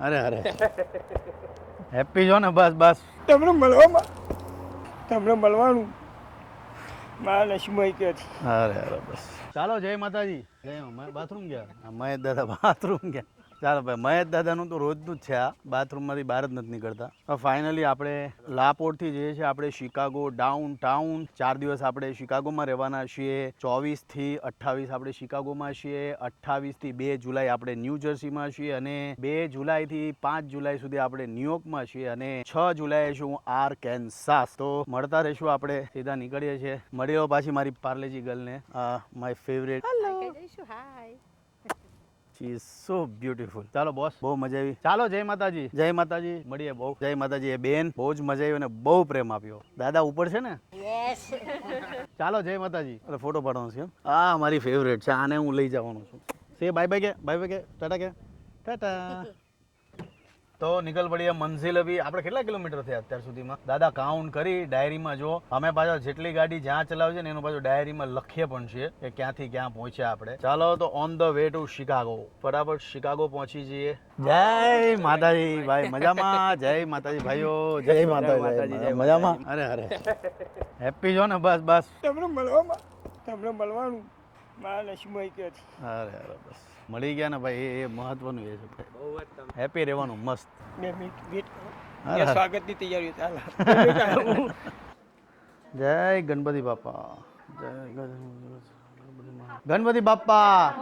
અરે અરે. હેપી છો ને? બસ બસ. તમને મળવામાં તમને મળવાનું. મારા નસીબમાં કે અરે અરે બસ. ચાલો જય માતાજી. જય બાથરૂમ ગયા. મહેશ દાદા બાથરૂમ ગયા. ચાલો ભાઈ મહેશ દાદાનું તો રોજનું જ છે આ. બાથરૂમમાંથી બહાર જ નથી નીકળતા. ફાઇનલી આપણે લાપોરથી જઈએ છીએ આપણે શિકાગો ડાઉન ટાઉન ચાર દિવસ આપણે શિકાગોમાં રહેવાના છીએ. ચોવીસથી અઠ્ઠાવીસ આપણે શિકાગોમાં છીએ. અઠ્ઠાવીસથી બે જુલાઈ આપણે ન્યૂ જર્સીમાં છીએ અને બે જુલાઈથી પાંચ જુલાઈ સુધી આપણે ન્યુયોર્કમાં છીએ અને છ જુલાઈએ છું આર કેન્સાસ તો મળતા રહીશું આપણે સીધા નીકળીએ છીએ. મળી લો પાછી મારી Parle G ગર્લને my favourite she is so beautiful ચાલો બોસ બહુ મજા આવી. ચાલો જય માતાજી. જય માતાજી. મળીએ બહુ. જય માતાજી. એ બેન બહુ જ મજા આવી અને બહુ પ્રેમ આપ્યો. દાદા ઉપર છે ને? ચાલો જય માતાજી. અરે ફોટો પાડવાનો છે એમ? આ મારી ફેવરેટ છે. આને હું લઈ જવાનો છું. સે બાય બાય કે બાય બાય કે ટાટા કે ટાટા. તો નીકળ પડીએ મંઝિલ બી આપણે કેટલા કિલોમીટર થયા અત્યાર સુધીમાં? દાદા કાઉન્ટ કરી ડાયરીમાં જો અમે પાછા જેટલી ગાડી જ્યાં ચલાવી છે ને એનું પાછું ડાયરીમાં લખીએ પણ છીએ કે ક્યાંથી ક્યાં પહોંચ્યા આપણે. ચાલો તો on the way to Chicago ફટાફટ શિકાગો પહોંચી જઈએ. જય માતાજી ભાઈ મજામાં? જય માતાજી ભાઈઓ. જય માતાજી જય મજામાં? અરે અરે. હેપી છો ને? બસ બસ. તમને મળવામાં તમને મળવાનું. અરે અરે બસ. મળી ગયા ને ભાઈ એ- એ મહત્વનું એ છે ભાઈ. હેપી રહેવાનું મસ્ત. સ્વાગતની તૈયારી ચાલે જય ગણપતિ બાપા. જય ગણપતિ. બાપા.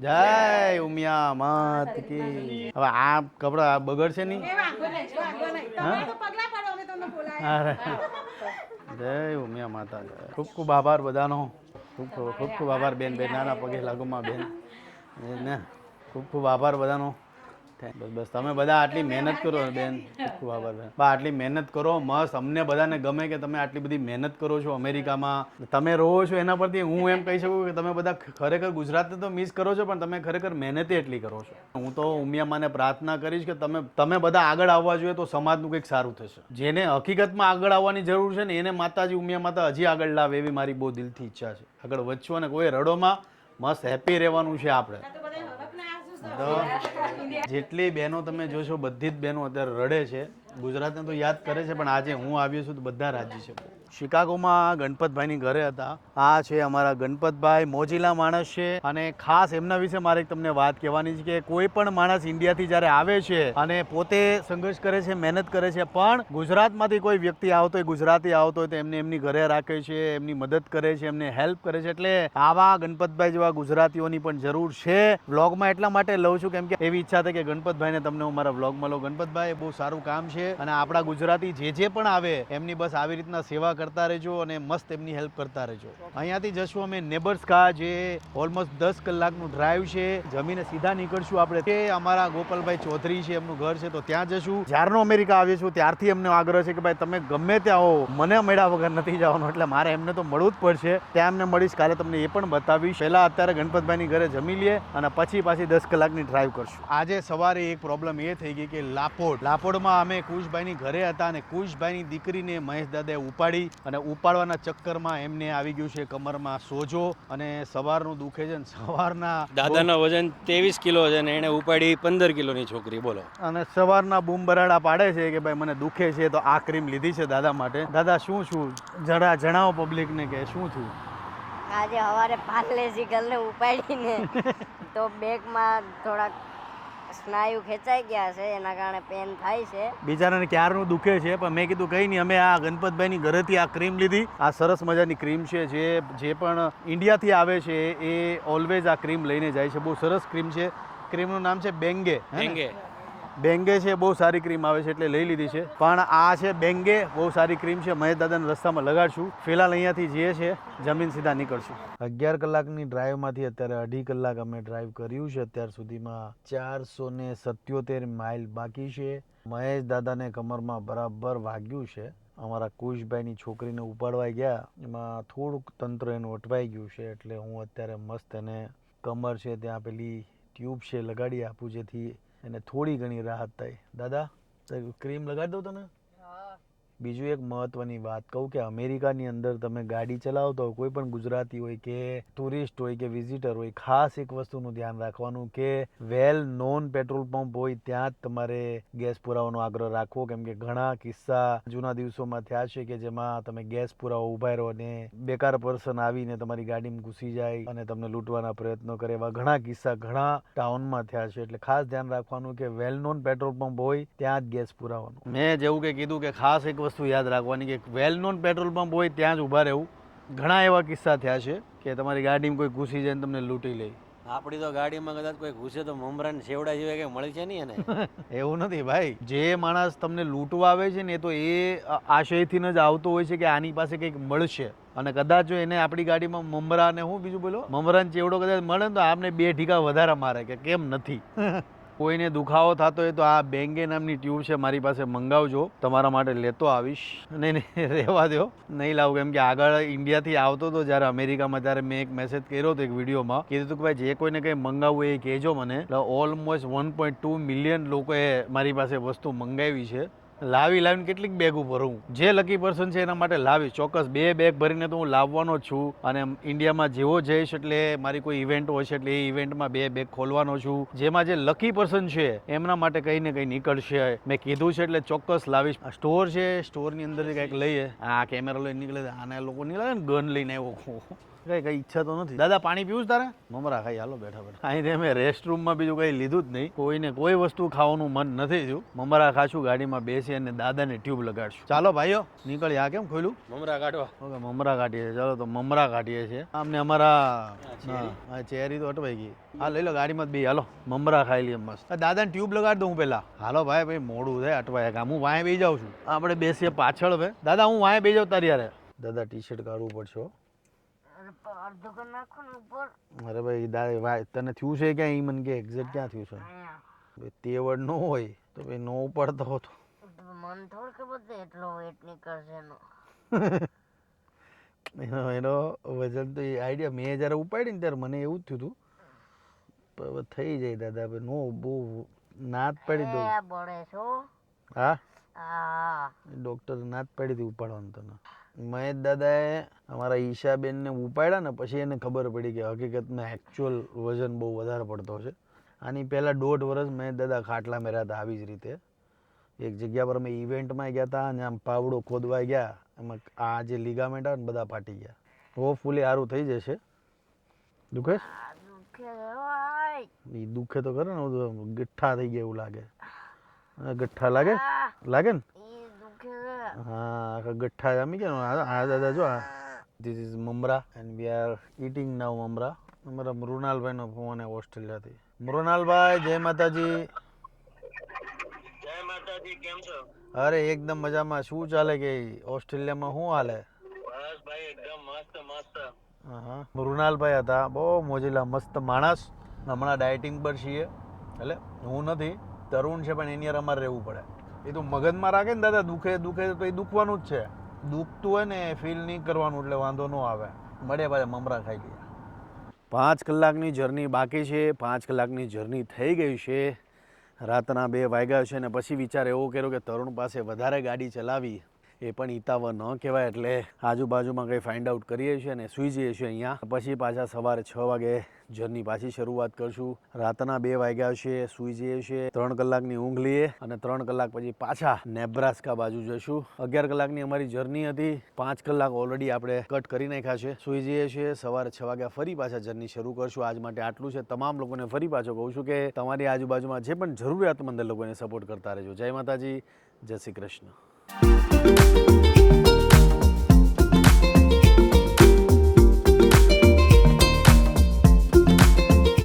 જય ઉમિયા માત કી. હવે આ કપડા બગડશે નહીં હા? અરે જય ઉમિયા માતા. જય. ખૂબ ખૂબ આભાર બધાનો. ખૂબ ખૂબ ખૂબ ખૂબ આભાર બેન બેન નાના પગે લાગુમાં બેન. ને ખૂબ ખૂબ આભાર બધાનો. બસ બસ તમે બધા આટલી મહેનત કરો બેન. ખૂબ આભાર બેન. બા આટલી મહેનત કરો મસ્ત અમને બધાને ગમે કે તમે આટલી બધી મહેનત કરો છો અમેરિકામાં. તમે રહો છો એના પરથી હું એમ કહી શકું કે તમે બધા ખરેખર ગુજરાતને તો મિસ કરો છો પણ તમે ખરેખર મહેનત એટલી કરો છો. હું તો ઉમિયામાને પ્રાર્થના કરીશ કે તમે તમે બધા આગળ આવવા જોઈએ તો સમાજનું કંઈક સારું થશે. જેને હકીકતમાં આગળ આવવાની જરૂર છે ને એને માતાજી ઉમિયા માતા હજી આગળ લાવે એવી મારી બહુ દિલથી ઈચ્છા છે. આગળ વધશું અને કોઈ રડોમાં મસ્ત હેપી રહેવાનું છે આપણે. જેટલી બહેનો તમે જોશો બધી જ બહેનો અત્યારે રડે છે. ગુજરાતને તો યાદ કરે છે, પણ આજે હું આવ્યો છું તો બધા રાજી છે. શિકાગોમાં ગણપતભાઈની ઘરે હતા. આ છે અમારા ગણપતભાઈ, મોજીલા માણસ છે અને ખાસ એમના વિશે મારે તમને વાત કહેવાની છે કે કોઈ પણ માણસ ઇન્ડિયાથી જ્યારે આવે છે અને પોતે સંઘર્ષ કરે છે, મહેનત કરે છે, પણ ગુજરાતમાંથી કોઈ વ્યક્તિ આવતો હોય, ગુજરાતી આવતો હોય તો એમને એમની ઘરે રાખે છે, એમની મદદ કરે છે, એમને હેલ્પ કરે છે. એટલે આવા ગણપતભાઈ જેવા ગુજરાતીઓની પણ જરૂર છે. વ્લોગમાં એટલા માટે લઉં છું કેમ કે એવી ઈચ્છા થાય કે ગણપતભાઈને તમને હું મારા વ્લોગમાં લઉં. ગણપતભાઈ, બહુ સારું કામ છે. અને આપણા ગુજરાતી જે જે પણ આવે, એમની બસ આવી રીતના સેવા કરતા રહેજો અને મસ્ત એમની હેલ્પ કરતા રહેજો. અહીંયાથી જશું અમે નેબર્સ કા, જે ઓલમોસ્ટ દસ કલાકનું ડ્રાઈવ છે. જમીને સીધા નીકળશું આપણે. તે અમારા ગોપાલભાઈ ચૌધરી છે, એમનું ઘર છે, તો ત્યાં જશું. જ્યારનો અમેરિકા આવીએ છું ત્યારથી એમને આગ્રહ છે કે ભાઈ તમે ગમે ત્યાં હો મને મળ્યા વગર નથી જવાનું, એટલે મારે એમને તો મળવું જ પડશે. ત્યાં એમને મળીશ, કાલે તમને એ પણ બતાવીશ. પહેલા અત્યારે ગણપતભાઈની ઘરે જમી લઈએ અને પછી પાછી દસ કલાકની ડ્રાઈવ કરશું. આજે સવારે એક પ્રોબ્લેમ એ થઈ ગઈ કે લાપોડ. લાપોડમાં અમે કુશભાઈની ઘરે હતા અને કુશભાઈની દીકરીને મહેશ દાદાએ ઉપાડી અને ઉપાડવાના ચક્કરમાં એમને આવી ગયું છે કમરમાં સોજો અને સવારનું દુખે છે ને સવારના દાદાના વજન ત્રેવીસ કિલો છે ને એને ઉપાડી પંદર કિલોની છોકરી બોલો. અને સવારના બૂમ બરાડા પાડે છે કે ભાઈ મને દુખે છે તો આ ક્રીમ લીધી છે દાદા માટે. દાદા શું શું જરા જણાવો પબ્લિકને કે શું થયું? આજે સવારે પાર્લેજી ગર્લને ઉપાડીને તો બેગમાં થોડાક સ્નાયુ ખેંચાઈ ગયા છે એના કારણે પેન થાય છે. બિચારાને ક્યારનું દુખે છે પણ મેં કીધું કંઈ નહીં અમે આ ગણપતભાઈની ઘરેથી આ ક્રીમ લીધી. આ સરસ મજાની ક્રીમ છે જે જે પણ ઇન્ડિયાથી આવે છે એ ઓલવેઝ આ ક્રીમ લઈને જાય છે. બહુ સરસ ક્રીમ છે. ક્રીમનું નામ છે બેંગે? એંગે બેંગે છે, બહુ સારી ક્રીમ આવે છે એટલે લઈ લીધી છે. પણ આ છે બેંગે, બહુ સારી ક્રીમ છે. મહેશ દાદાના રસ્તામાં લગાડશું. ફિલહાલ અહીંયાથી જઈએ છે, જમીન સીધા નીકળશું. અગિયાર કલાકની ડ્રાઈવમાંથી અત્યારે અઢી કલાક અમે ડ્રાઈવ કર્યું છે. અત્યાર સુધીમાં ચારસો ને સત્યોતેર માઇલ બાકી છે. મહેશ દાદાને કમરમાં બરાબર વાગ્યું છે. અમારા કુશભાઈની છોકરીને ઉપાડવા ગયા. એમાં થોડુંક તંત્ર એનું અટવાઈ ગયું છે એટલે હું અત્યારે મસ્ત એને કમર છે, ત્યાં પેલી ટ્યુબ છે લગાડી આપું જેથી એને થોડી ઘણી રાહત થાય. દાદા ક્રીમ લગાડી દઉં તને? બીજું એક મહત્વની વાત કહું કે અમેરિકાની અંદર તમે ગાડી ચલાવતો હોય, કોઈ પણ ગુજરાતી હોય કે ટુરિસ્ટ હોય કે વિઝિટર હોય, ખાસ એક વસ્તુનું ધ્યાન રાખવાનું કે વેલ નોન પેટ્રોલ પંપ હોય, ત્યાં જ તમારે ગેસ પુરાવાનો આગ્રહ રાખવો. કેમ કે ઘણા કિસ્સા જૂના દિવસોમાં થયા છે કે જેમાં તમે ગેસ પુરાવો ઊભા રહો ને બેકાર પર્સન આવીને તમારી ગાડીમાં ઘૂસી જાય અને તમને લૂંટવાના પ્રયત્નો કરે એવા ઘણા કિસ્સા ઘણા ટાઉનમાં થયા છે. એટલે ખાસ ધ્યાન રાખવાનું કે વેલ નોન પેટ્રોલ પંપ હોય, ત્યાં જ ગેસ પુરાવાનો. મેં જેવું કે કીધું કે ખાસ એક વસ્તુ યાદ રાખવાની કે વેલ નોન પેટ્રોલ પંપ હોય ત્યાં જ ઊભા રહેવું. ઘણા એવા કિસ્સા થયા છે કે તમારી ગાડીમાં કોઈ ઘૂસી જાય ને તમને લૂંટી લે. આપણી તો ગાડીમાં કદાચ કોઈ ઘૂસે તો મમરાને સેવડા જેવા કંઈ મળે છે નહીં એને? એવું નથી ભાઈ. જે માણસ તમને લૂંટવા આવે છે ને એ તો એ આશયથી જ આવતો હોય છે કે આની પાસે કંઈક મળશે. અને કદાચ જો એને આપણી ગાડીમાં મમરા ને હું બીજું બોલો મમરાને ચેવડો કદાચ મળે ને તો આપને બે ઠીકા વધારે મારે કે કેમ નથી? કોઈને દુખાવો થતો હોય તો આ બેંગે નામની ટ્યુબ છે મારી પાસે મંગાવજો. તમારા માટે લેતો આવીશ. નહીં રહેવા દો નહીં લાવું, કેમ કે આગળ ઇન્ડિયાથી આવતો હતો જ્યારે અમેરિકામાં ત્યારે મેં એક મેસેજ કર્યો હતો એક વિડીયોમાં. કીધું હતું કે ભાઈ, જે કોઈને કંઈ મંગાવવું એ કહેજો મને. એટલે almost one point two million લોકોએ મારી પાસે વસ્તુ મંગાવી છે. લાવી લાવીને કેટલીક બેગ ઉપર હું. જે લકી પર્સન છે એના માટે લાવીશ. ચોક્કસ બે બેગ ભરીને તો હું લાવવાનો છું. અને ઇન્ડિયામાં જેવો જઈશ એટલે મારી કોઈ ઇવેન્ટ હોય છે એટલે એ ઇવેન્ટમાં બે બેગ ખોલવાનો છું. જેમાં જે લકી પર્સન છે, એમના માટે કંઈ ને કંઈ નીકળશે. મેં કીધું છે એટલે ચોક્કસ લાવીશ. સ્ટોર છે સ્ટોરની અંદર કંઈક લઈએ. આ કેમેરા લઈને નીકળે આના લોકો નીકળે ને? ગન લઈને આવ્યો કઈ કઈ ઈચ્છા તો નથી. દાદા પાણી પીવું તારે? મમરા ખાઈ હાલો બેઠા બેઠા. અહીં અમે રેસ્ટ રૂમમાં બીજું કઈ લીધું જ નહીં. કોઈને કોઈ વસ્તુ ખાવાનું મન નથી થયું. મમરા ખાશું ગાડીમાં બેસી અને દાદાને ટ્યુબ લગાડશું. ચાલો ભાઈઓ નીકળી આ કેમ ખોલ્યું મમરા કાઢવા. ઓકે મમરા કાઢીએ ચાલો તો મમરા કાઢીએ છીએ. આમને અમારા આ ચેરી. તો અટવાઈ ગઈ. હા લઈ લો ગાડીમાં બે હાલો મમરા ખાઈ લઈએ મસ્ત. દાદાને ટ્યુબ લગાડી દઉં પહેલા. હાલો ભાઈ ભાઈ મોડું થાય અટવાય કામ. હું વાંય બેસી જાઉં છું. આપણે બેસીએ પાછળ હવે. દાદા હું વાંય બેસી જાઉં તારી દાદા ટી શર્ટ કાઢવું પડશે અડધું કલાક ને ઉપર. અરે ભાઈ દાદા ભાઈ તને થયું છે ક્યાં? એ મને કે એક્ઝેક્ટ ક્યાં થયું છે? ભાઈ તેવડ ન હોય તો ભાઈ નો પડતો હતો. મન થોડ ખબર છે એટલો વેટ નીકળશે નો એનો એનો વજન તો એ આઈડિયા મેં જ્યારે ઉપાડી ને ત્યારે મને એવું જ થયું હતું. હવે થઈ જાય દાદા ભાઈ નો બહુ નાત પડી દઉં એ બળે છો? હા? ડોક્ટર ડૉક્ટર નાત પડી હતી ઉપાડવાનું તને. મહેશ દાદાએ અમારા ઈશાબેનને ઉપાડ્યા ને પછી એને ખબર પડી કે હકીકતમાં એકચ્યુઅલ વજન બહુ વધારે પડતો છે. આની પહેલાં દોઢ વર્ષ મહેશ દાદા ખાટલા મેરા હતા આવી જ રીતે. એક જગ્યા પર અમે ઇવેન્ટમાં ગયા હતા અને આમ પાવડો ખોદવા ગયા. એમાં આ જે લિગામેન્ટ આવે ને બધા ફાટી ગયા. હોપફુલી સારું થઈ જશે. દુખે? દુખે તો કરે ને ગઠ્ઠા થઈ ગયા એવું લાગે. ગઠ્ઠા લાગે? લાગે ને? હા આખા ગઠ્ઠા જામી ગયા આ દાદા જો આ this is mamra and we are eating now mamra. અમારા મૃણાલભાઈનો ફોન આવ્યો ઓસ્ટ્રેલિયાથી. મૃણાલભાઈ જય માતાજી. જય માતાજી કેમ છો? અરે એકદમ મજામાં. શું ચાલે કે ઓસ્ટ્રેલિયામાં શું હાલે? બસ ભાઈ એકદમ મસ્ત મસ્ત. હા મૃણાલભાઈ હતા. બહુ મોજીલા મસ્ત માણસ. હમણાં ડાયટિંગ પર છીએ. એટલે હું નથી તરુણ છે પણ એની હારે અમારે રહેવું પડે. એ તો મગજમાં રાખે ને દાદા, દુખે દુખે તો એ દુખવાનું જ છે. દુખતું હોય ને ફીલ નહીં કરવાનું એટલે વાંધો ન આવે. મળ્યા પાછા, મમરા ખાઈ ગયા. પાંચ કલાકની જર્ની બાકી છે, પાંચ કલાકની જર્ની થઈ ગઈ છે. રાતના બે વાગ્યા છે અને પછી વિચાર એવો કર્યો કે તરુણ પાસે વધારે ગાડી ચલાવી. એ પણ ઈતાવ ન કહેવાય એટલે આજુબાજુમાં કંઈ ફાઇન્ડ આઉટ કરીએ છીએ અને સૂઈ જઈએ છીએ અહીંયા. પછી પાછા સવારે છ વાગે જર્ની પાછી શરૂઆત કરશું. રાતના બે વાગ્યા છે, સૂઈ જઈએ છીએ. ત્રણ કલાકની ઊંઘ લઈએ અને ત્રણ કલાક પછી પાછા નેબ્રાસ્કા બાજુ જશું. અગિયાર કલાકની અમારી જર્ની હતી. પાંચ કલાક ઓલરેડી આપણે કટ કરી નાખ્યા છે. સૂઈ જઈએ છીએ. સવારે છ વાગ્યા ફરી પાછા જર્ની શરૂ કરશું. આજ માટે આટલું છે. તમામ લોકોને ફરી પાછો કહું છું કે તમારી આજુબાજુમાં જે પણ જરૂરિયાતમંદ લોકોને સપોર્ટ કરતા રહેજો. જય માતાજી. જય શ્રી કૃષ્ણ. Bye.